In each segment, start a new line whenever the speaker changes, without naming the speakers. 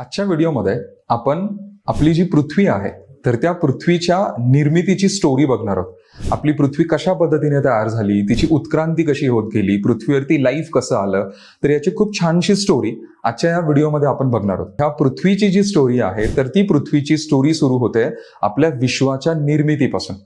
आजच्या व्हिडिओमध्ये आपण आपली जी पृथ्वी आहे तर त्या पृथ्वीच्या निर्मितीची स्टोरी बघणार आहोत. आपली पृथ्वी कशा पद्धतीने तयार झाली तिची उत्क्रांती कशी होत गेली पृथ्वीवरती लाईफ कसं आलं तर याची खूप छानशी स्टोरी आजच्या या व्हिडिओमध्ये आपण बघणार आहोत. ह्या पृथ्वीची जी स्टोरी आहे तर ती पृथ्वीची स्टोरी सुरू होते आपल्या विश्वाच्या निर्मितीपासून.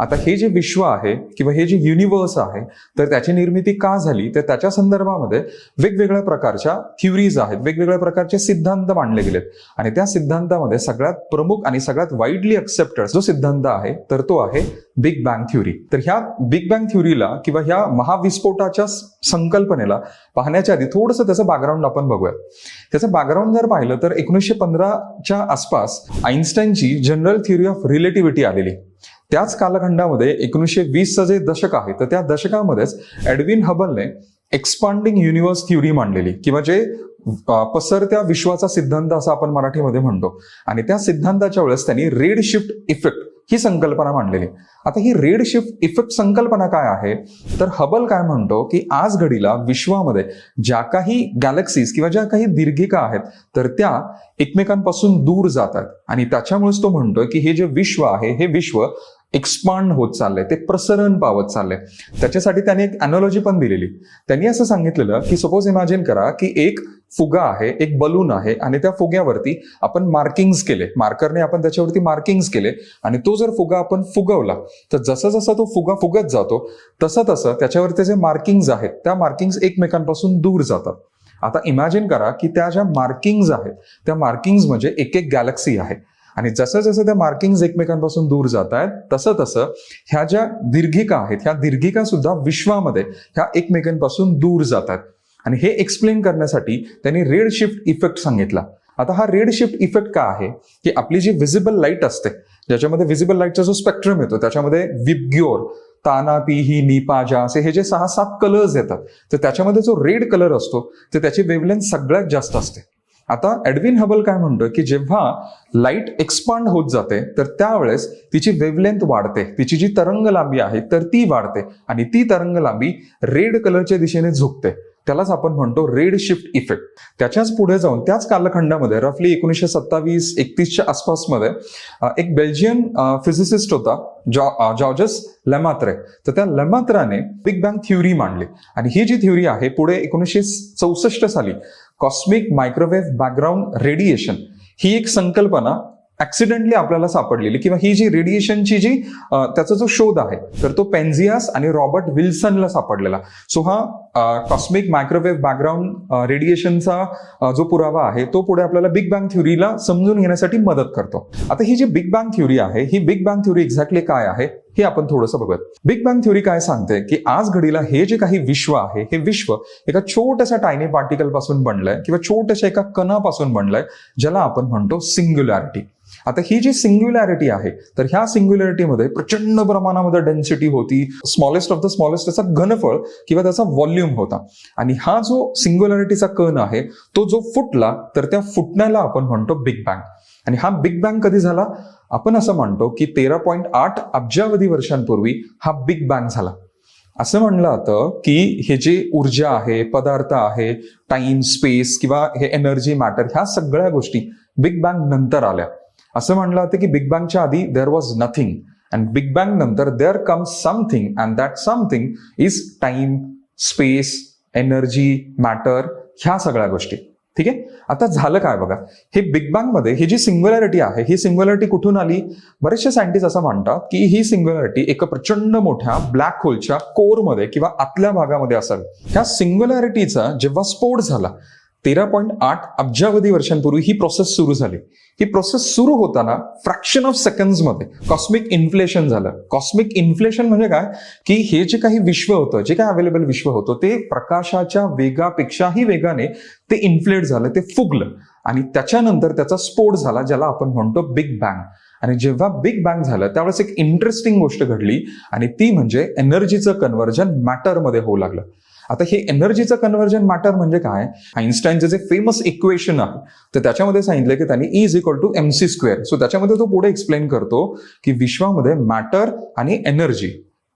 आता हे जे विश्व आहे किंवा हे जे युनिवर्स आहे तर त्याची निर्मिती का झाली? तर त्याच्या संदर्भामध्ये वेगवेगळ्या प्रकारच्या थ्युरीज आहेत. वेगवेगळ्या प्रकारचे सिद्धांत मांडले गेलेत. आणि त्या सिद्धांतामध्ये सगळ्यात प्रमुख आणि सगळ्यात वाईडली एक्सेप्टेड जो सिद्धांत आहे तर तो आहे बिग बँग थ्युरी तर ह्या बिग बँग थ्युरीला किंवा ह्या महाविस्फोटाच्या संकल्पनेला पाहण्याच्या आधी थोडंसं त्याचं बॅकग्राऊंड आपण बघूया. त्याचं बॅकग्राऊंड जर पाहिलं तर एकोणीसशे पंधराच्या आसपास आईन्स्टाईनची जनरल थ्युरी ऑफ रिलेटिव्हिटी आलेली. त्याच कालखंडामध्ये एकोणीसशे वीसचं जे दशक आहे तर त्या दशकामध्येच एडविन हबलने एक्सपांडिंग युनिव्हर्स थ्युरी मांडलेली किंवा जे पसरत्या विश्वाचा सिद्धांत असा आपण मराठीमध्ये म्हणतो. आणि त्या सिद्धांताच्या वेळेस त्यांनी रेड शिफ्ट इफेक्ट ही संकल्पना मांडलेली. आता ही रेड शिफ्ट इफेक्ट संकल्पना काय आहे? तर हबल काय म्हणतो की आज घडीला विश्वामध्ये ज्या काही गॅलेक्सीज किंवा ज्या काही दीर्घिका आहेत तर त्या एकमेकांपासून दूर जातात. आणि त्याच्यामुळेच तो म्हणतोय की हे जे विश्व आहे हे विश्व एक्सपांड होत चाललंय ते प्रसरण पावत चाललंय. त्याच्यासाठी त्याने एक अनॉलॉजी पण दिलेली. त्यांनी असं सांगितलेलं की सपोज इमॅजिन करा की एक फुगा आहे एक बलून आहे आणि त्या फुग्यावरती आपण मार्किंग्स केले. मार्करने आपण त्याच्यावरती मार्किंग्स केले आणि तो जर फुगा आपण फुगवला तर जसं जसं तो फुगा फुगत जातो तसं तसं त्याच्यावरती जे मार्किंग्स आहेत त्या मार्किंग्स एकमेकांपासून दूर जातात. आता इमॅजिन करा की त्या ज्या मार्किंग्ज आहेत त्या मार्किंग्ज म्हणजे एक एक गॅलेक्सी आहे. आणि जसं जसं त्या मार्किंग एकमेकांपासून दूर जात आहेत तसं तसं ह्या ज्या दीर्घिका आहेत ह्या दीर्घिका सुद्धा विश्वामध्ये ह्या एकमेकांपासून दूर जातात. आणि हे एक्सप्लेन करण्यासाठी त्यांनी रेड शिफ्ट इफेक्ट सांगितला. आता हा रेड शिफ्ट इफेक्ट का आहे? की आपली जी व्हिजिबल लाइट असते ज्याच्यामध्ये व्हिजिबल लाईटचा जो स्पेक्ट्रम येतो त्याच्यामध्ये विबग्योर ताना पिही निपाजा असे हे जे सहा सात कलर्स येतात तर त्याच्यामध्ये जो रेड कलर असतो तर त्याची वेवलेंथ सगळ्यात जास्त असते. आता ॲडविन हबल काय म्हणतोय की जेव्हा लाइट एक्सपांड होत जाते तर त्यावेळेस तिची वेवलेंथ वाढते. तिची जी तरंग लांबी आहे तर ती वाढते. आणि ती तरंग लांबी रेड कलरच्या दिशेने झुकते. त्यालाच आपण म्हणतो रेड शिफ्ट इफेक्ट. त्याच्याच पुढे जाऊन त्याच कालखंडामध्ये रफली एकोणीसशे सत्तावीस एकतीसच्या आसपासमध्ये एक बेल्जियन फिजिसिस्ट होता जॉ जॉर्जस लेमात्रे. तर त्या लेमात्राने बिग बँग थ्युरी मांडली. आणि ही जी थ्युरी आहे पुढे एकोणीसशे चौसष्ट साली कॉस्मिक मायक्रोवेव्ह बॅकग्राऊंड रेडिएशन ही एक संकल्पना ऍक्सिडेंटली आपल्याला सापडलेली किंवा ही जी रेडिएशनची जी त्याचा जो शोध आहे तर तो पेन्झियास आणि रॉबर्ट विल्सनला सापडलेला. सो हा कॉस्मिक मायक्रोवेव्ह बॅकग्राऊंड रेडिएशनचा जो पुरावा आहे तो पुढे आपल्याला बिग बँग थ्युरीला समजून घेण्यासाठी मदत करतो. आता ही जी बिग बँग थ्युरी आहे ही बिग बँग थ्युरी एक्झॅक्टली काय आहे हे आपण थोडंसं बघत बिग बँग थ्युरी काय सांगते की आज घडीला हे जे काही विश्व आहे हे विश्व एका छोट्याशा टायनी पार्टिकलपासून बनलंय किंवा छोट्याशा एका कणापासून बनलंय ज्याला आपण म्हणतो सिंग्युलॅरिटी आता ही जी सिंग्युलॅरिटी आहे तर ह्या सिंग्युलॅरिटीमध्ये प्रचंड प्रमाणामध्ये डेन्सिटी होती. स्मॉलेस्ट ऑफ द स्मॉलेस्ट त्याचा घनफळ किंवा त्याचा व्हॉल्यूम होता. आणि हा जो सिंग्युलॅरिटीचा कण आहे तो जो फुटला तर त्या फुटण्याला आपण म्हणतो बिग बँग आणि हा बिग बँग कधी झाला? आपण असं म्हणतो की तेरा पॉईंट आठ अब्जावधी वर्षांपूर्वी हा बिग बँग झाला. असं म्हणलं जातं की हे जे ऊर्जा आहे पदार्थ आहे टाइम स्पेस किंवा हे एनर्जी मॅटर ह्या सगळ्या गोष्टी बिग बँग नंतर आल्या. असं म्हणलं होतं की बिग बँगच्या आधी there was nothing and big bang नंतर there come something and that something is time space energy matter ह्या सगळ्या गोष्टी. ठीक आहे? आता झालं काय बघा? हे बिग बँगमध्ये ही जी सिंग्युलॅरिटी आहे ही सिंग्युलॅरिटी कुठून आली? बरेचसे सायंटिस्ट असं म्हणतात की ही सिंग्युलॅरिटी एका प्रचंड मोठ्या ब्लॅक होलच्या कोरमध्ये किंवा आतल्या भागामध्ये असावी. ह्या सिंग्युलॅरिटीचा जेव्हा स्फोट झाला तेरा पॉईंट आठ अब्जावधी वर्षांपूर्वी ही प्रोसेस सुरू झाली. ही प्रोसेस सुरू होताना फ्रॅक्शन ऑफ सेकंड्समध्ये कॉस्मिक इन्फ्लेशन झालं. कॉस्मिक इन्फ्लेशन म्हणजे काय? की हे जे काही विश्व होतं जे काही अवेलेबल विश्व होतं ते प्रकाशाच्या वेगापेक्षाही वेगाने ते इन्फ्लेट झालं ते फुगलं. आणि त्याच्यानंतर त्याचा स्फोट झाला ज्याला आपण म्हणतो बिग बँग आणि जेव्हा बिग बँग झालं त्यावेळेस एक इंटरेस्टिंग गोष्ट घडली आणि ती म्हणजे एनर्जीचं कन्व्हर्जन मॅटरमध्ये होऊ लागलं. आता हे एनर्जीचं कन्व्हर्जन मॅटर म्हणजे काय? आईन्स्टाईनचं जे फेमस इक्वेशन आहे तर त्याच्यामध्ये सांगितलं की त्यांनी is equal to M C square so त्याच्यामध्ये तो पुढे एक्सप्लेन करतो की विश्वामध्ये मॅटर आणि एनर्जी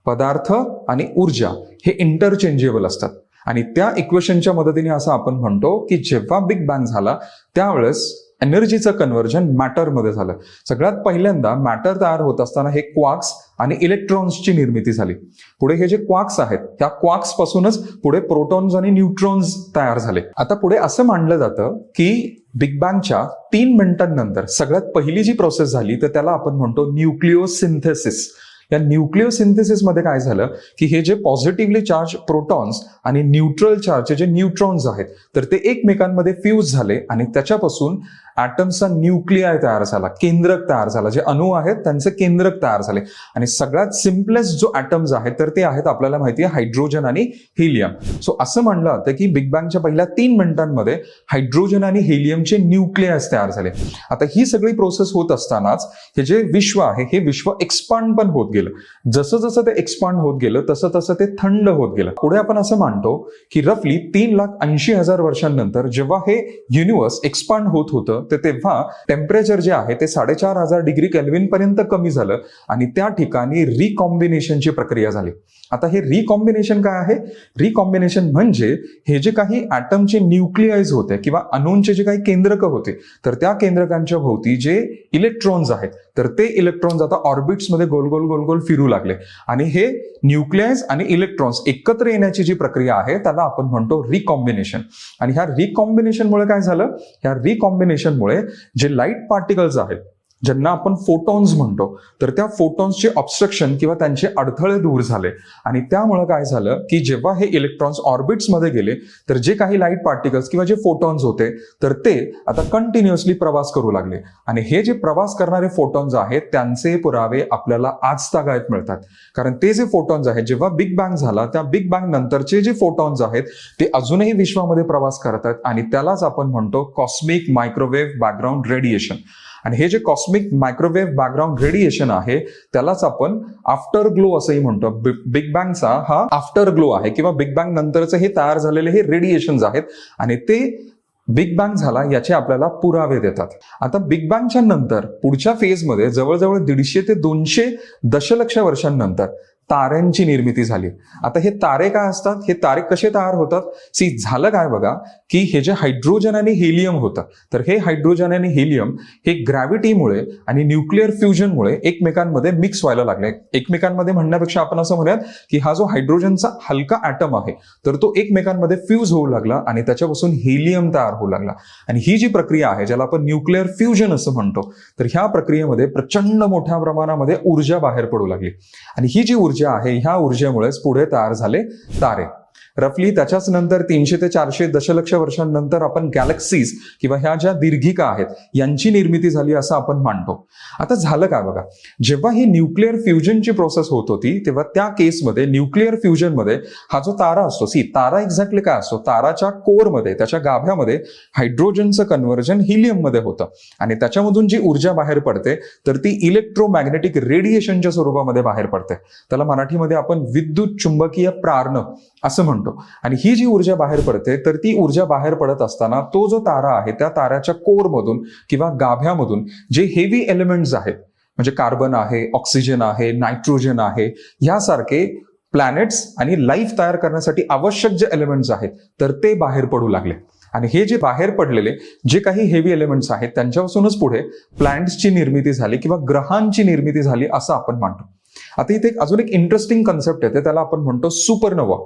पदार्थ आणि ऊर्जा हे इंटरचेंजेबल असतात. आणि त्या इक्वेशनच्या मदतीने असं आपण म्हणतो की जेव्हा बिग बँग झाला त्यावेळेस एनर्जीचं कन्व्हर्जन मॅटरमध्ये झालं. सगळ्यात पहिल्यांदा मॅटर तयार होत असताना हे क्वाक्स आणि इलेक्ट्रॉन्सची निर्मिती झाली. पुढे हे जे क्वाक्स आहेत त्या क्वाक्स पासूनच पुढे प्रोटॉन्स आणि न्यूट्रॉन्स तयार झाले. आता पुढे असं मानलं जातं की बिग बँगच्या तीन मिनिटांनंतर सगळ्यात पहिली जी प्रोसेस झाली तर त्याला आपण म्हणतो न्यूक्लिओसिंथेसिस या न्यूक्लिओसिंथेसिसमध्ये काय झालं की हे जे पॉझिटिव्हली चार्ज प्रोटॉन्स आणि न्यूट्रल चार्जचे जे न्यूट्रॉन्स आहेत तर ते एकमेकांमध्ये फ्यूज झाले आणि त्याच्यापासून ॲटम्सचा न्यूक्लिआय तयार झाला केंद्रक तयार झाला जे अणू आहेत त्यांचे केंद्रक तयार झाले. आणि सगळ्यात सिम्पलेस्ट जो ॲटम्स आहेत तर ते आहेत आपल्याला माहिती आहे हायड्रोजन आणि हेलियम सो असं म्हणलं होतं की बिग बँगच्या पहिल्या तीन मिनिटांमध्ये हायड्रोजन आणि हेलियमचे न्यूक्लियस तयार झाले. आता ही सगळी प्रोसेस होत असतानाच हे जे विश्व आहे हे विश्व एक्सपांड पण होत गेलं. जसं जसं ते एक्सपांड होत गेलं तसं तसं ते थंड होत गेलं. पुढे आपण असं मानतो की रफली तीन लाख ऐंशी हजार वर्षांनंतर जेव्हा हे युनिवर्स एक्सपांड होत होतं तर तेव्हा टेम्परेचर जे आहे ते साडेचार हजार डिग्री केल्विन पर्यंत कमी झालं. आणि त्या ठिकाणी रिकॉम्बिनेशनची प्रक्रिया झाली. आता हे रिकॉम्बिनेशन काय आहे? रिकॉम्बिनेशन म्हणजे हे जे काही ॲटमचे न्यूक्लियाइज होते किंवा अनोनचे जे काही केंद्रक होते तर त्या केंद्रकांच्या भोवती जे इलेक्ट्रॉन्स आहेत तर ते इलेक्ट्रॉन्स आता ऑर्बिट्समध्ये गोल गोल गोल गोल फिरू लागले. आणि हे न्यूक्लियाइज आणि इलेक्ट्रॉन्स एकत्र येण्याची जी प्रक्रिया आहे त्याला आपण म्हणतो रिकॉम्बिनेशन आणि ह्या रिकॉम्बिनेशनमुळे काय झालं? ह्या रिकॉम्बिनेशन रिकॉम्बिनेशनमुळे जे लाइट पार्टिकल्स आहेत ज्यांना आपण फोटॉन्स म्हणतो तर त्या फोटॉन्सचे ऑब्स्ट्रक्शन किंवा त्यांचे अडथळे दूर झाले. आणि त्यामुळं काय झालं की जेव्हा हे इलेक्ट्रॉन्स ऑर्बिट्समध्ये गेले तर जे काही लाइट पार्टिकल्स किंवा जे फोटॉन्स होते तर ते आता कंटिन्युअसली प्रवास करू लागले. आणि हे जे प्रवास करणारे फोटॉन्स आहेत त्यांचे पुरावे आपल्याला आज तागायत मिळतात. कारण ते जे फोटॉन्स आहेत जेव्हा बिग बँग झाला त्या बिग बँग नंतरचे जे फोटॉन्स आहेत ते अजूनही विश्वामध्ये प्रवास करतात. आणि त्यालाच आपण म्हणतो कॉस्मिक मायक्रोवेव्ह बॅकग्राऊंड रेडिएशन आणि हे जे कॉस्मिक मायक्रोवेव्ह बॅकग्राऊंड रेडिएशन आहे त्यालाच आपण आफ्टर ग्लो असंही म्हणतो. बिग बँगचा हा आफ्टर ग्लो आहे किंवा बिग बँग नंतरचे हे तयार झालेले हे रेडिएशन्स आहेत. आणि ते बिग बँग झाला याचे आपल्याला पुरावे देतात. आता बिग बँगच्या नंतर पुढच्या फेजमध्ये जवळजवळ दीडशे ते दोनशे दशलक्ष वर्षांनंतर ताऱ्यांची निर्मिती झाली. आता हे तारे काय असतात? हे तारे कसे तयार होतात? सी झालं काय बघा की हे जे हायड्रोजन आणि हेलियम होतं तर हे हायड्रोजन आणि हेलियम हे ग्रॅव्हिटीमुळे आणि न्यूक्लिअर फ्युजनमुळे एकमेकांमध्ये मिक्स व्हायला लागले. एकमेकांमध्ये म्हणण्यापेक्षा आपण असं म्हणूयात की हा जो हायड्रोजनचा हलका ॲटम आहे तर तो एकमेकांमध्ये फ्यूज होऊ लागला आणि त्याच्यापासून हेलियम तयार होऊ लागला. आणि ही जी प्रक्रिया आहे ज्याला आपण न्यूक्लिअर फ्युजन असं म्हणतो तर ह्या प्रक्रियेमध्ये प्रचंड मोठ्या प्रमाणामध्ये ऊर्जा बाहेर पडू लागली. आणि ही जी ऊर्जा ऊर्जा आहे ह्या ऊर्जेमुळेच पुढे तयार झाले तारे. रफली त्याच्याच नंतर तीनशे ते चारशे दशलक्ष वर्षांनंतर आपण गॅलेक्सीज किंवा ह्या ज्या दीर्घिका आहेत यांची निर्मिती झाली असं आपण मानतो. आता झालं काय बघा? जेव्हा ही न्यूक्लिअर फ्युजनची प्रोसेस होत होती तेव्हा त्या केसमध्ये न्यूक्लिअर फ्युजनमध्ये हा जो तारा असतो सी तारा एक्झॅक्टली काय असतो? ताराच्या कोरमध्ये त्याच्या गाभ्यामध्ये हायड्रोजनचं कन्व्हर्जन हिलियममध्ये होतं. आणि त्याच्यामधून जी ऊर्जा बाहेर पडते तर ती इलेक्ट्रोमॅग्नेटिक रेडिएशनच्या स्वरूपामध्ये बाहेर पडते. त्याला मराठीमध्ये आपण विद्युत चुंबकीय प्रार्ण असं म्हणतो. आणि ही जी ऊर्जा बाहेर पडते तर ती ऊर्जा बाहेर पडत असताना तो जो तारा आहे त्या ताऱ्याच्या कोरमधून किंवा गाभ्यामधून जे हेवी एलिमेंट्स आहेत म्हणजे कार्बन आहे ऑक्सिजन आहे नायट्रोजन आहे ह्यासारखे प्लॅनेट्स आणि लाईफ तयार करण्यासाठी आवश्यक जे एलिमेंट्स आहेत तर ते बाहेर पडू लागले. आणि हे जे बाहेर पडलेले जे काही हेवी एलिमेंट्स आहेत त्यांच्यापासूनच पुढे प्लॅन्ट्सची निर्मिती झाली किंवा ग्रहांची निर्मिती झाली असं आपण मानतो. आता इथे एक अजून एक इंटरेस्टिंग कन्सेप्ट येते त्याला आपण म्हणतो सुपरनोवा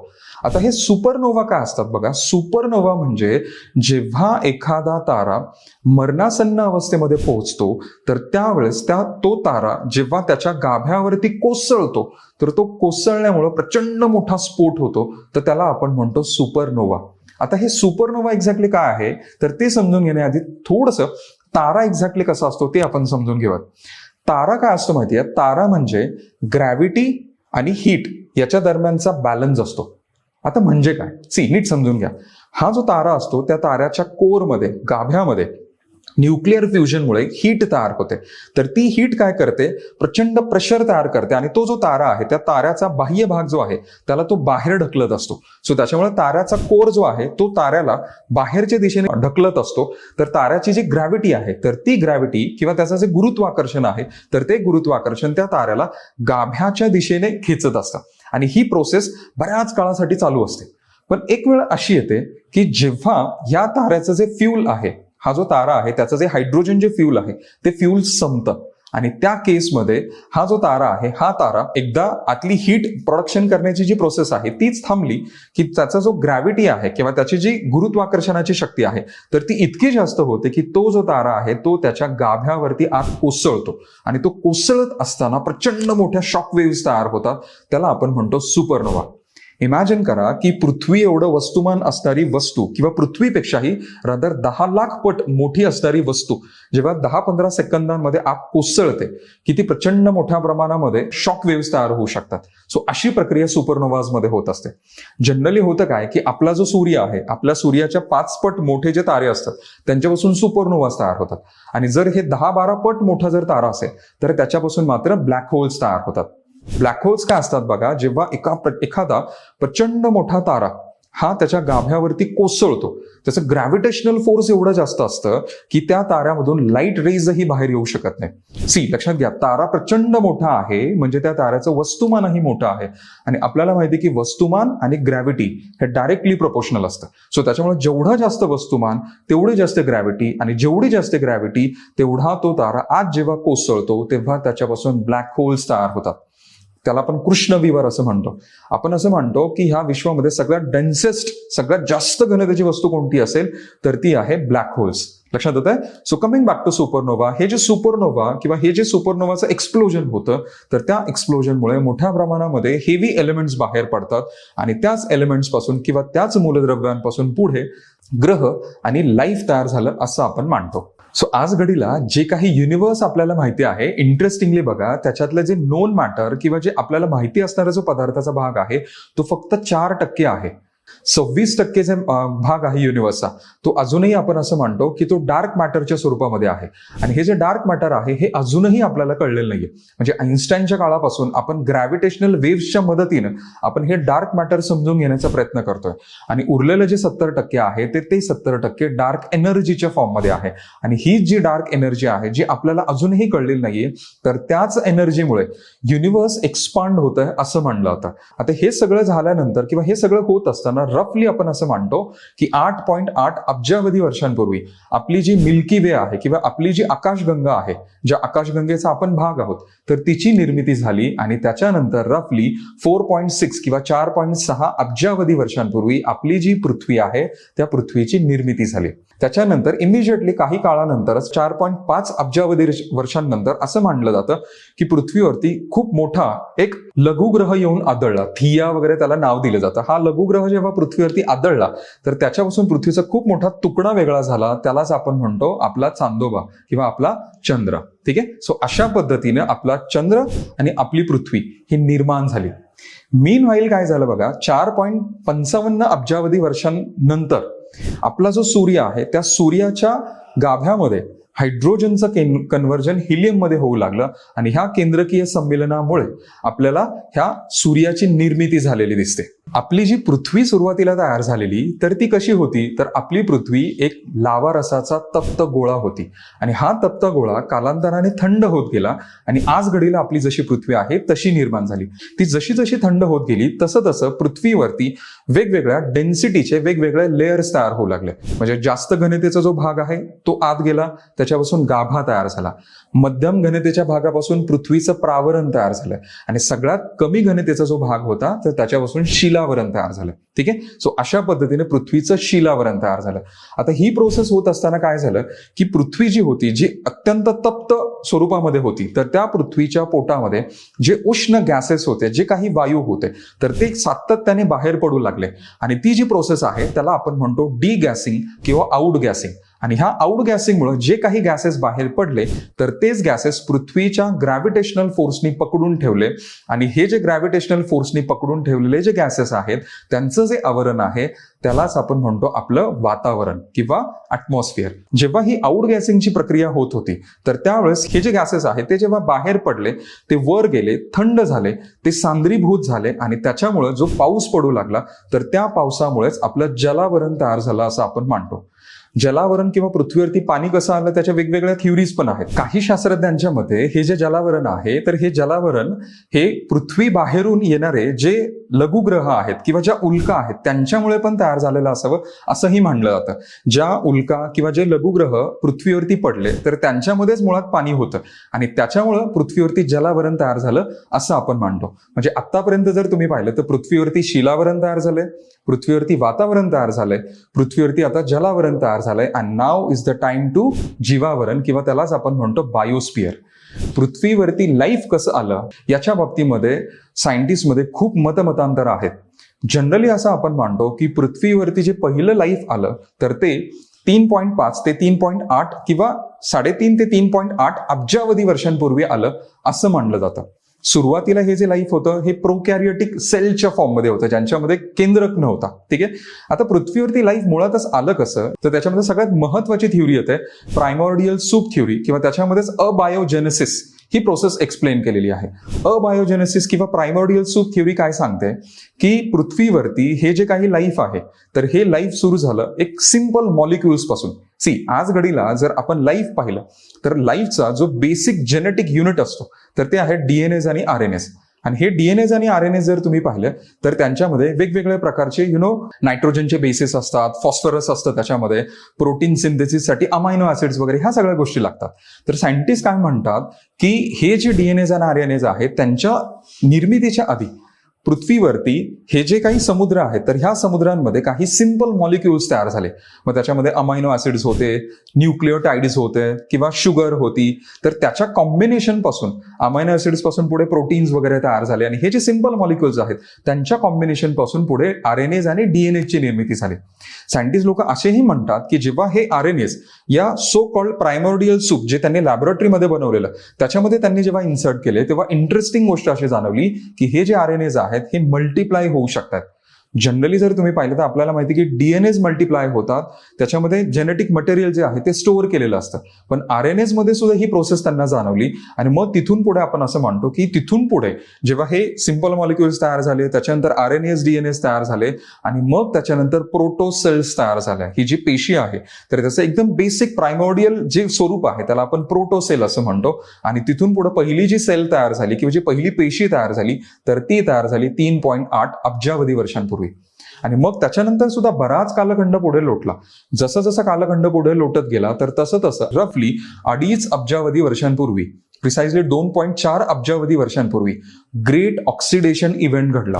आता हे सुपरनोवा काय असतात बघा? सुपरनोवा म्हणजे जेव्हा एखादा तारा मरणासन्न अवस्थेमध्ये पोहोचतो तर त्यावेळेस त्या तो तारा जेव्हा त्याच्या गाभ्यावरती कोसळतो तर तो कोसळल्यामुळं प्रचंड मोठा स्फोट होतो तर त्याला आपण म्हणतो सुपरनोवा आता हे सुपरनोवा एक्झॅक्टली काय आहे? तर ते समजून घेण्याआधी थोडंसं तारा एक्झॅक्टली कसा असतो ते आपण समजून घेऊयात. तारा काय असतो माहितीये? तारा म्हणजे ग्रॅव्हिटी आणि हीट याच्या दरम्यानचा बॅलन्स असतो. आता म्हणजे काय? सी नीट समजून घ्या. हा जो तारा असतो त्या ताऱ्याच्या कोरमध्ये गाभ्यामध्ये न्यूक्लिअर फ्युजनमुळे हीट तयार होते. तर ती हीट काय करते? प्रचंड प्रेशर तयार करते आणि तो जो तारा आहे त्या ताऱ्याचा बाह्य भाग जो आहे त्याला तो बाहेर ढकलत असतो. सो त्याच्यामुळे ताऱ्याचा कोर जो आहे तो ताऱ्याला बाहेरच्या दिशेने ढकलत असतो. तर ताऱ्याची जी ग्रॅव्हिटी आहे तर ती ग्रॅव्हिटी किंवा त्याचं जे गुरुत्वाकर्षण आहे तर ते गुरुत्वाकर्षण त्या ताऱ्याला गाभ्याच्या दिशेने खेचत असतं. आणि ही प्रोसेस बऱ्याच काळासाठी चालू असते. पण एक वेळ अशी येते की जेव्हा या ताऱ्याचं जे फ्यूल आहे हा जो तारा आहे त्याचं जे हायड्रोजन जे फ्यूल आहे ते फ्यूल संपतं. आणि त्या केसमध्ये हा जो तारा आहे हा तारा एकदा आतली हीट प्रोडक्शन करण्याची जी प्रोसेस आहे तीच थांबली की त्याचा जो ग्रॅव्हिटी आहे किंवा त्याची जी गुरुत्वाकर्षणाची शक्ती आहे तर ती इतकी जास्त होते की तो जो तारा आहे तो त्याच्या गाभ्यावरती आत कोसळतो. आणि तो कोसळत असताना प्रचंड मोठ्या शॉक वेव्ह तयार होतात. त्याला आपण म्हणतो सुपरनोवा इमॅजिन करा की पृथ्वी एवढं वस्तुमान असणारी वस्तू किंवा पृथ्वीपेक्षाही रादर दहा लाख पट मोठी असणारी वस्तू जेव्हा दहा पंधरा सेकंदांमध्ये आत कोसळते की ती प्रचंड मोठ्या प्रमाणामध्ये शॉक वेव्स तयार होऊ शकतात. सो अशी प्रक्रिया सुपरनोवाजमध्ये होत असते. जनरली होतं काय की आपला जो सूर्य आहे आपल्या सूर्याच्या पाच पट मोठे जे तारे असतात त्यांच्यापासून सुपरनोवाज तयार होतात. आणि जर हे दहा बारा पट मोठा जर तारा असेल तर त्याच्यापासून मात्र ब्लॅक होल्स तयार होतात. ब्लॅक होल्स काय असतात बघा जेव्हा एका एखादा प्रचंड मोठा तारा हा त्याच्या गाभ्यावरती कोसळतो. त्याचं ग्रॅव्हिटेशनल फोर्स एवढं जास्त असतं की त्या ताऱ्यामधून लाइट रेजही बाहेर येऊ शकत नाही. सी लक्षात घ्या तारा प्रचंड मोठा आहे म्हणजे त्या ताऱ्याचं वस्तुमानही मोठं आहे. आणि आपल्याला माहिती की वस्तुमान आणि ग्रॅव्हिटी हे डायरेक्टली प्रोपोर्शनल असतं. सो त्याच्यामुळे जेवढं जास्त वस्तुमान तेवढी जास्त ग्रॅव्हिटी आणि जेवढी जास्त ग्रॅव्हिटी तेवढा तो तारा आज जेव्हा कोसळतो तेव्हा त्याच्यापासून ब्लॅक होल्स तयार होतात. त्याला आपण कृष्णविवर असं म्हणतो. आपण असं म्हणतो की ह्या विश्वामध्ये सगळ्यात डेन्सेस्ट सगळ्यात जास्त घनतेची वस्तू कोणती असेल तर ती आहे ब्लॅक होल्स लक्षात येत आहे so coming back to supernova हे जे सुपरनोवा किंवा हे जे सुपरनोवाचं एक्सप्लोजन होतं तर त्या एक्सप्लोजनमुळे मोठ्या प्रमाणामध्ये हेवी एलिमेंट्स बाहेर पडतात आणि त्याच एलिमेंट्सपासून किंवा त्याच मूलद्रव्यांपासून पुढे ग्रह आणि लाईफ तयार झालं असं आपण मानतो. सो आज घडीला जे काही युनिव्हर्स आपल्याला माहिती आहे इंटरेस्टिंगली बघा त्याच्यातलं जे नोन मॅटर किंवा जे आपल्याला माहिती असणारा जो पदार्थाचा भाग आहे तो फक्त चार टक्के आहे. सव्वीस टक्के जे भाग आहे युनिव्हर्सचा तो अजूनही आपण असं म्हणतो की तो डार्क मॅटरच्या स्वरूपामध्ये आहे. आणि हे जे डार्क मॅटर आहे हे अजूनही आपल्याला कळलेलं नाहीये. म्हणजे आईन्स्टाईनच्या काळापासून आपण ग्रॅव्हिटेशनल वेव्सच्या मदतीनं आपण हे डार्क मॅटर समजून घेण्याचा प्रयत्न करतोय. आणि उरलेलं जे सत्तर टक्के आहे ते ते सत्तर टक्के डार्क एनर्जीच्या फॉर्ममध्ये आहे. आणि ही जी डार्क एनर्जी आहे जी आपल्याला अजूनही कळलेली नाहीये तर त्याच एनर्जीमुळे युनिव्हर्स एक्सपांड होत आहे असं म्हणलं होतं आता हे सगळं झाल्यानंतर किंवा हे सगळं होत असताना रफली आपण असं मानतो की आठ पॉईंट आठ अब्जावधी वर्षांपूर्वी आपली जी मिल्की वे आहे किंवा आपली जी आकाशगंगा आहे ज्या आकाशगंगेचा आपण भाग आहोत तर तिची निर्मिती झाली आणि त्याच्यानंतर रफली फोर पॉईंट सिक्स किंवा चार पॉईंट सहा अब्जावधी वर्षांपूर्वी आपली जी पृथ्वी आहे त्या पृथ्वीची निर्मिती झाली. त्याच्यानंतर इमिजिएटली काही काळानंतरच चार पॉईंट पाच अब्जावधी वर्षांनंतर असं मानलं जातं की पृथ्वीवरती खूप मोठा एक लघुग्रह येऊन आदळला. थिया वगैरे त्याला नाव दिलं जातं. हा लघुग्रह जेव्हा पृथ्वीवरती आदळला तर त्याच्यापासून पृथ्वीचा खूप मोठा तुकडा वेगळा झाला. त्यालाच आपण म्हणतो आपला चांदोबा किंवा आपला चंद्र. ठीक आहे? सो अशा पद्धतीने आपला चंद्र आणि आपली पृथ्वी ही निर्माण झाली. मीन व्हाईल काय झालं बघा? चार पॉईंट पंचावन्न अब्जावधी वर्षांनंतर आपला जो सूर्य आहे त्या सूर्याच्या गाभ्यामध्ये हायड्रोजनचं केन कन्व्हर्जन हिलियममध्ये होऊ लागलं आणि ह्या केंद्रकीय संमेलनामुळे आपल्याला ह्या सूर्याची निर्मिती झालेली दिसते. आपली जी पृथ्वी सुरुवातीला तयार झालेली तर ती कशी होती? तर आपली पृथ्वी एक लावा रसाचा तप्त गोळा होती. आणि हा तप्त गोळा कालांतराने थंड होत गेला आणि आज घडीला आपली जशी पृथ्वी आहे तशी निर्माण झाली. ती जशी जशी थंड होत गेली तसं तसं पृथ्वीवरती वेगवेगळ्या डेन्सिटीचे वेगवेगळे लेयर्स तयार होऊ लागले. म्हणजे जास्त घनतेचा जो भाग आहे तो आत गेला त्याच्यापासून गाभा तयार झाला. मध्यम घनतेच्या भागापासून पृथ्वीचं प्रावरण तयार झालं आणि सगळ्यात कमी घनतेचा जो भाग होता तर त्याच्यापासून शिलावरण तयार झालं ठीक आहे? सो अशा पद्धतीने पृथ्वीचं शिलावरण तयार झालं. आता ही प्रोसेस होत असताना काय झालं? की पृथ्वी जी होती जी अत्यंत तप्त स्वरूपामध्ये होती तर त्या पृथ्वीच्या पोटामध्ये जे उष्ण गॅसेस होते जे काही वायू होते तर ते सातत्याने बाहेर पडू लागले. आणि ती जी प्रोसेस आहे त्याला आपण म्हणतो डी गॅसिंग किंवा आउट गॅसिंग आणि ह्या आउट गॅसिंगमुळे जे काही गॅसेस बाहेर पडले तर तेच गॅसेस पृथ्वीच्या ग्रॅव्हिटेशनल फोर्सनी पकडून ठेवले. आणि हे जे ग्रॅव्हिटेशनल फोर्सनी पकडून ठेवलेले जे गॅसेस आहेत त्यांचं जे आवरण आहे त्यालाच आपण म्हणतो आपलं वातावरण किंवा अॅटमॉस्फिअर जेव्हा ही आउट गॅसिंगची प्रक्रिया होत होती तर त्यावेळेस हे जे गॅसेस आहेत ते जेव्हा बाहेर पडले ते वर गेले थंड झाले ते सांद्रीभूत झाले आणि त्याच्यामुळे जो पाऊस पडू लागला तर त्या पावसामुळेच आपलं जलावरण तयार झालं असं आपण मानतो. जलावरण किंवा पृथ्वीवरती पाणी कसं आलं त्याच्या वेगवेगळ्या थ्युरीज पण आहेत. काही शास्त्रज्ञांच्या मते हे जे जलावरण आहे तर हे जलावरण हे पृथ्वी बाहेरून येणारे जे लघुग्रह आहेत किंवा ज्या उल्का आहेत त्यांच्यामुळे पण तयार झालेलं असावं असंही मानलं जातं. ज्या उल्का किंवा जे लघुग्रह पृथ्वीवरती पडले तर त्यांच्यामध्येच मुळात पाणी होतं. आणि त्याच्यामुळं पृथ्वीवरती जलावरण तयार झालं असं आपण मानतो. म्हणजे आतापर्यंत जर तुम्ही पाहिलं तर पृथ्वीवरती शिलावरण तयार झालंय पृथ्वीवरती वातावरण तयार झालंय पृथ्वीवरती आता जलावरण तयार झालंय अँड नाव इज द टाइम टू जीवावरण किंवा त्यालाच आपण म्हणतो बायोस्पियर पृथ्वीवरती लाईफ कसं आलं याच्या बाबतीमध्ये सायंटिस्टमध्ये खूप मतमतांतर आहेत. जनरली असं आपण मानतो की पृथ्वीवरती जे पहिलं लाईफ आलं तर ते तीन पॉईंट पाच ते तीन पॉईंट आठ किंवा साडेतीन ते तीन पॉईंट आठ अब्जावधी वर्षांपूर्वी आलं असं मानलं जातं. सुरुवातीला हे जे लाईफ होतं हे प्रोकॅरियोटिक सेलच्या फॉर्ममध्ये होतं ज्यांच्यामध्ये केंद्रक नव्हता ठीक आहे? आता पृथ्वीवरती लाईफ मुळातच आलं कसं तर त्याच्यामध्ये सगळ्यात महत्वाची थ्युरी येते प्रायमॉर्डियल सूप थ्युरी किंवा त्याच्यामध्येच अबायोजेनेसिस ही प्रोसेस एक्सप्लेन केलेली आहे. अबायोजेनेसिस किंवा प्रायमोडियल सूप थ्योरी काय सांगते? की पृथ्वीवरती हे जे काही लाईफ आहे तर हे लाईफ सुरू झालं एक सिंपल मॉलिक्युल्सपासून. सी आज घडीला जर आपण लाईफ पाहिलं तर लाईफचा जो बेसिक जेनेटिक युनिट असतो तर ते आहे डीएनएस आणि आर एन एस आणि हे डीएनएज आणि आर एन एस जर तुम्ही पाहिले तर त्यांच्यामध्ये वेगवेगळ्या प्रकारचे यु नो नायट्रोजनचे बेसिस असतात फॉस्फरस असतं त्याच्यामध्ये प्रोटीन सिंथेसिससाठी अमायनो ऍसिड्स वगैरे ह्या सगळ्या गोष्टी लागतात. तर सायंटिस्ट काय म्हणतात की हे जे डीएनएज आणि आर एन एज आहेत त्यांच्या निर्मितीच्या आधी पृथ्वीवरती हे जे काही समुद्र आहेत तर ह्या समुद्रांमध्ये काही सिंपल मॉलिक्युल्स तयार झाले. मग त्याच्यामध्ये अमायनो ऍसिड्स होते न्यूक्लिओटायडीज होते किंवा शुगर होती. तर त्याच्या कॉम्बिनेशनपासून अमायनो ऍसिड्सपासून पुढे प्रोटीन्स वगैरे तयार झाले. आणि हे जे सिंपल मॉलिक्युल्स आहेत त्यांच्या कॉम्बिनेशनपासून पुढे आर एन एज आणि डीएनएची निर्मिती झाली. सायंटिस्ट लोक असेही म्हणतात की जेव्हा हे आर एन एस या सो कॉल्ड प्रायमोडियल सूप जे त्यांनी लॅबोरेटरीमध्ये बनवलेलं त्याच्यामध्ये त्यांनी जेव्हा इन्सर्ट केले तेव्हा इंटरेस्टिंग गोष्ट अशी जाणवली की हे जे आर एन एज आहेत हे मल्टिप्लाय होऊ शकतात. जनरली जर तुम्ही पाहिलं तर आपल्याला माहिती की डीएनएज मल्टिप्लाय होतात. त्याच्यामध्ये जेनेटिक मटेरियल जे आहे ते स्टोअर केलेलं असतं. पण आर एन एसमध्ये सुद्धा ही प्रोसेस त्यांना जाणवली. आणि मग तिथून पुढे आपण असं म्हणतो की तिथून पुढे जेव्हा हे सिंपल मॉलिक्युल्स तयार झाले त्याच्यानंतर आर एन एस डीएनएस तयार झाले आणि मग त्याच्यानंतर प्रोटोसेल्स तयार झाल्या. ही जी पेशी आहे तर त्याचं एकदम बेसिक प्रायमोडियल जे स्वरूप आहे त्याला आपण प्रोटोसेल असं म्हणतो. आणि तिथून पुढे पहिली जी सेल तयार झाली किंवा जी पहिली पेशी तयार झाली तर ती तयार झाली तीन पॉईंट आठ अब्जावधी वर्षांपूर्वी. आणि मग त्याच्यानंतर सुद्धा बराच कालखंड पुढे लोटला. जसं जसं कालखंड पुढे लोटत गेला तर तसं तसं रफली अडीच अब्जावधी वर्षांपूर्वी प्रिसाइजली दोन पॉईंट चार अब्जावधी वर्षांपूर्वी ग्रेट ऑक्सिडेशन इव्हेंट घडला.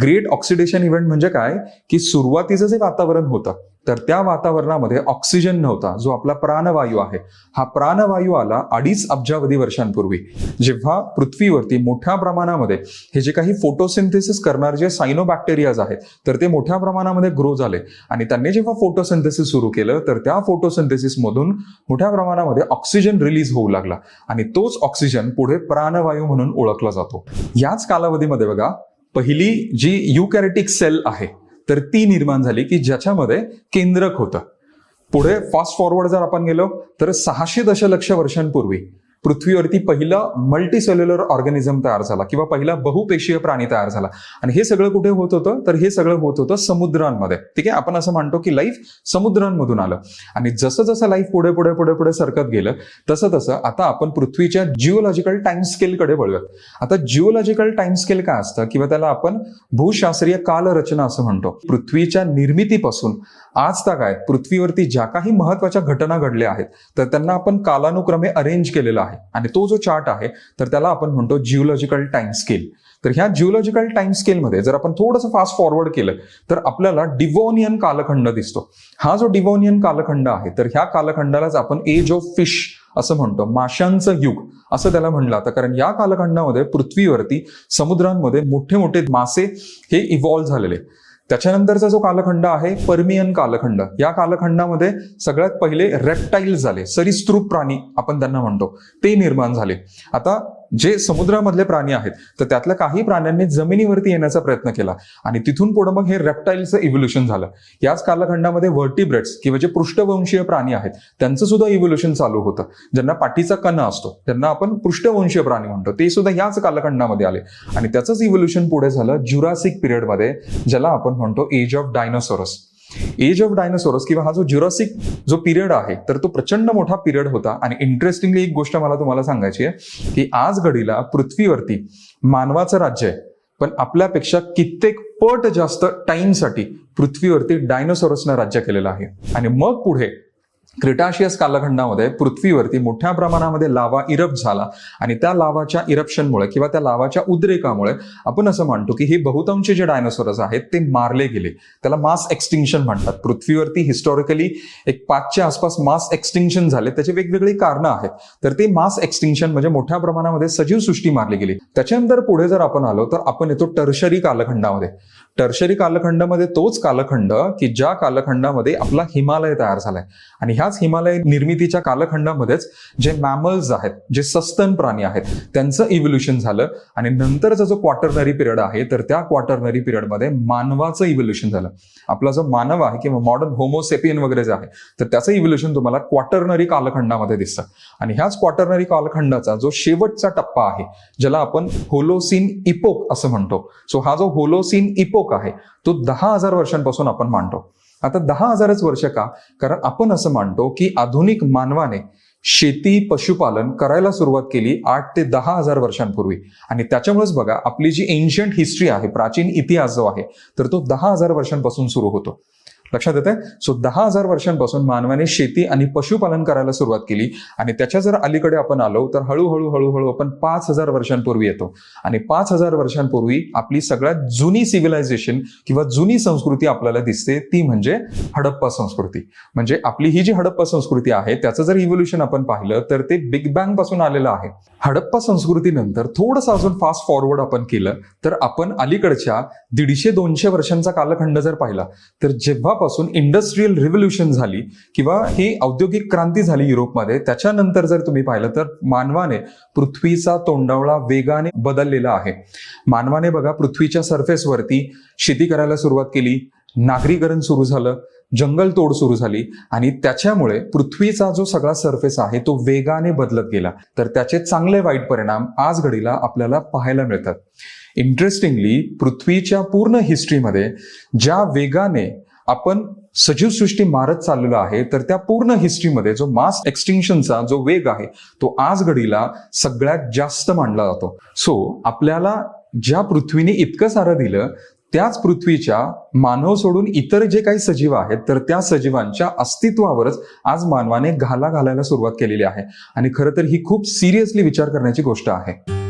ग्रेट ऑक्सिडेशन इव्हेंट म्हणजे काय? की सुरुवातीचं जे वातावरण होतं. तर त्या वातावरणामध्ये ऑक्सिजन नव्हता जो आपला प्राणवायू आहे. हा प्राणवायू आला अडीच अब्जावधी वर्षांपूर्वी. जेव्हा पृथ्वीवरती मोठ्या प्रमाणामध्ये हे जे काही फोटोसिंथेसिस करणारे जे सायनोबॅक्टेरियाज आहेत तर ते मोठ्या प्रमाणामध्ये ग्रो झाले. आणि त्यांनी जेव्हा फोटोसिंथेसिस सुरू केलं तर त्या फोटोसिंथेसिसमधून मोठ्या प्रमाणामध्ये ऑक्सिजन रिलीज होऊ लागला. आणि तोच ऑक्सिजन पुढे प्राणवायू म्हणून ओळखला जातो. याच कालावधीमध्ये बघा पहिली जी युकॅरेटिक सेल आहे तर ती निर्माण झाली की ज्याच्यामध्ये केंद्रक होतं. पुढे फास्ट फॉरवर्ड जर आपण गेलो तर सहाशे दशलक्ष वर्षांपूर्वी पृथ्वीवरती पहिला मल्टीसेल्युलर ऑर्गॅनिझम तयार झाला किंवा पहिला बहुपेशीय प्राणी तयार झाला. आणि हे सगळं कुठे होत होतं? तर हे सगळं होत होतं समुद्रांमध्ये. ठीक आहे? आपण असं म्हणतो की लाईफ समुद्रांमधून आलं. आणि जसं जसं लाईफ पुढे पुढे पुढे पुढे सरकत गेलं तसं तसं आता आपण पृथ्वीच्या जिओलॉजिकल टाइम स्केलकडे वळूयात. आता जिओलॉजिकल टाइम स्केल काय असतं? किंवा त्याला आपण भूशास्त्रीय कालरचना असं म्हणतो. पृथ्वीच्या निर्मितीपासून आज काय पृथ्वीवरती ज्या काही महत्त्वाच्या घटना घडल्या आहेत तर त्यांना आपण कालानुक्रमे अरेंज केलेलं आहे. आणि तो जो चार्ट आहे तर त्याला आपण म्हणतो जिओलॉजिकल टाइम स्केल तर ह्या जिओलॉजिकल टाइम स्केलमध्ये जर आपण थोडंसं फास्ट फॉरवर्ड केलं तर आपल्याला डिवोनियन कालखंड दिसतो. हा जो डिवोनियन कालखंड आहे तर ह्या कालखंडालाच आपण एज ऑफ फिश असं म्हणतो. माशांचं युग असं त्याला म्हणलं आता कारण या कालखंडामध्ये पृथ्वीवरती समुद्रांमध्ये मोठे मोठे मासे हे इव्हॉल्व्ह झालेले. त्याच्यानंतरचा जो कालखंड आहे पर्मियन कालखंड या कालखंडामध्ये सगळ्यात पहिले रेप्टाईल झाले सरीसृप प्राणी आपण त्यांना म्हणतो ते निर्माण झाले. आता जे समुद्रामधले प्राणी आहेत तर त्यातल्या काही प्राण्यांनी जमिनीवरती येण्याचा प्रयत्न केला. आणि तिथून पुढे मग हे रेप्टाईलचं इव्होल्युशन झालं. याच कालखंडामध्ये व्हर्टिब्रेट्स किंवा जे पृष्ठवंशीय प्राणी आहेत त्यांचं सुद्धा इव्होल्युशन चालू होतं. ज्यांना पाठीचा कणा असतो त्यांना आपण पृष्ठवंशीय प्राणी म्हणतो. ते सुद्धा याच कालखंडामध्ये आले. आणि त्याचंच इव्होल्युशन पुढे झालं ज्युरासिक पिरियडमध्ये ज्याला आपण म्हणतो age of dinosaurs age of dinosaurs किंवा हा जो ज्युरॉसिक जो पिरियड आहे तर तो प्रचंड मोठा पिरियड होता. आणि इंटरेस्टिंगली एक गोष्ट मला तुम्हाला सांगायची आहे की आज घडीला पृथ्वीवरती मानवाचं राज्य आहे पण आपल्यापेक्षा कित्येक पट जास्त टाईमसाठी पृथ्वीवरती डायनोसॉरसनं राज्य केलेलं आहे. आणि मग पुढे क्रिटाशियस कालखंडामध्ये पृथ्वीवरती मोठ्या प्रमाणामध्ये लावा इरप्ट झाला. आणि त्या लावाच्या इरप्शनमुळे किंवा त्या लावाच्या उद्रेकामुळे आपण असं म्हणतो की हे बहुतांशी जे डायनोसॉरस आहेत ते मारले गेले. त्याला मास एक्सटिंक्शन म्हणतात. पृथ्वीवरती हिस्टॉरिकली एक पाचच्या आसपास मास एक्सटिंक्शन झाले. त्याची वेगवेगळी कारणं आहेत. तर ते मास एक्सटिंक्शन म्हणजे मोठ्या प्रमाणामध्ये सजीव सृष्टी मारली गेली. त्याच्यानंतर पुढे जर आपण आलो तर आपण येतो टर्शरी कालखंडामध्ये. टर्शरी कालखंडामध्ये तोच कालखंड की ज्या कालखंडामध्ये आपला हिमालय तयार झालाय. आणि ह्याच हिमालय निर्मितीच्या कालखंडामध्येच जे मॅमल्स आहेत जे सस्तन प्राणी आहेत त्यांचं इव्होल्युशन झालं. आणि नंतरचा जो क्वार्टरनरी पिरियड आहे तर त्या क्वार्टरनरी पिरियडमध्ये मानवाचं इव्होल्युशन झालं. आपला जो मानव आहे किंवा मॉडर्न होमोसेपियन वगैरे जे आहे तर त्याचं इव्होल्युशन तुम्हाला क्वार्टरनरी कालखंडामध्ये दिसतं. आणि ह्याच क्वार्टरनरी कालखंडाचा जो शेवटचा टप्पा आहे ज्याला आपण होलोसिन इपोक असं म्हणतो. सो हा जो होलोसिन इपोक आहे. तो दहा हजार वर्षांपासून आपण मानतो. आता दहा हजारच वर्ष का? कारण आपण असं मानतो की आधुनिक मानवाने शेती पशुपालन करायला सुरुवात केली आठ ते दहा हजार वर्षांपूर्वी. आणि त्याच्यामुळेच बघा आपली जी एन्शियंट हिस्ट्री आहे प्राचीन इतिहास जो आहे तर तो दहा हजार वर्षांपासून सुरू होतो. लक्षात येते सो दहा हजार वर्षांपासून मानवाने शेती आणि पशुपालन करायला सुरुवात केली. आणि त्याच्या जर अलीकडे आपण आलो तर हळूहळू हळूहळू आपण पाच हजार वर्षांपूर्वी येतो. आणि पाच हजार वर्षांपूर्वी आपली सगळ्यात जुनी सिव्हिलायझेशन किंवा जुनी संस्कृती आपल्याला दिसते ती म्हणजे हडप्पा संस्कृती. म्हणजे आपली ही जी हडप्पा संस्कृती आहे त्याचं जर इव्होल्युशन आपण पाहिलं तर ते बिग बँगपासून आलेलं आहे. हडप्पा संस्कृतीनंतर थोडंसं अजून फास्ट फॉरवर्ड आपण केलं तर आपण अलीकडच्या दीडशे दोनशे वर्षांचा कालखंड जर पाहिला तर जेव्हा जेव्हापासून इंडस्ट्रीयल रिव्होल्युशन झाली किंवा ही औद्योगिक क्रांती झाली युरोपमध्ये त्याच्यानंतर जर तुम्ही पाहिलं तर मानवाने पृथ्वीचा तोंडावळा वेगाने बदललेला आहे. मानवाने बघा पृथ्वीच्या सरफेसवरती शेती करायला सुरुवात केली नागरीकरण सुरू झालं जंगल तोड सुरू झाली आणि त्याच्यामुळे पृथ्वीचा जो सगळा सरफेस आहे तो वेगाने बदलत गेला. तर त्याचे चांगले वाईट परिणाम आज घडीला आपल्याला पाहायला मिळतात. इंटरेस्टिंगली पृथ्वीच्या पूर्ण हिस्ट्रीमध्ये ज्या वेगाने आपण सजीव सृष्टी मारत चाललेलो आहे तर त्या पूर्ण हिस्ट्रीमध्ये जो मास एक्सटिंक्शनचा जो वेग आहे तो आज घडीला सगळ्यात जास्त मानला जातो. सो आपल्याला ज्या पृथ्वीने इतकं सारं दिलं त्याच पृथ्वीच्या मानव सोडून इतर जे काही सजीव आहेत तर त्या सजीवांच्या अस्तित्वावरच आज मानवाने घाला घालायला सुरुवात केलेली आहे. आणि खरं तर ही खूप सिरियसली विचार करण्याची गोष्ट आहे.